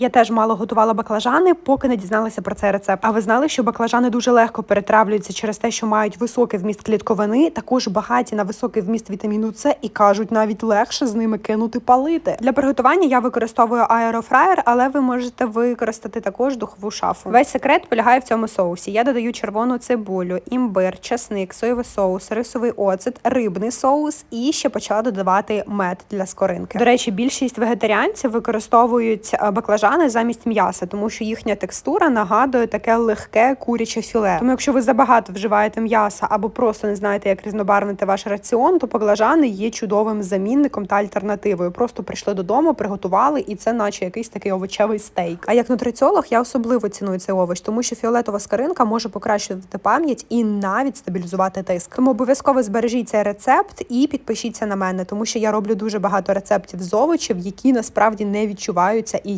Я теж мало готувала баклажани, поки не дізналася про цей рецепт. А ви знали, що баклажани дуже легко перетравлюються через те, що мають високий вміст клітковини, також багаті на високий вміст вітаміну С і кажуть, навіть легше з ними кинути палити. Для приготування я використовую аерофраєр, але ви можете використати також духову шафу. Весь секрет полягає в цьому соусі. Я додаю червону цибулю, імбир, часник, соєвий соус, рисовий оцет, рибний соус і ще почала додавати мед для скоринки. До речі, більшість вегетаріанців використовують е, баклажани замість м'яса, тому що їхня текстура нагадує таке легке куряче філе. Тому якщо ви забагато вживаєте м'яса або просто не знаєте, як різнобарвнити ваш раціон, то баклажани є чудовим замінником та альтернативою. Просто прийшли додому, приготували, і це наче якийсь такий овочевий стейк. А як нутриціолог я особливо ціную цей овоч, тому що фіолетова скаринка може покращувати пам'ять і навіть стабілізувати тиск. Тому обов'язково збережіть цей рецепт і підпишіться на мене, тому що я роблю дуже багато рецептів з овочів, які насправді не відчуваються і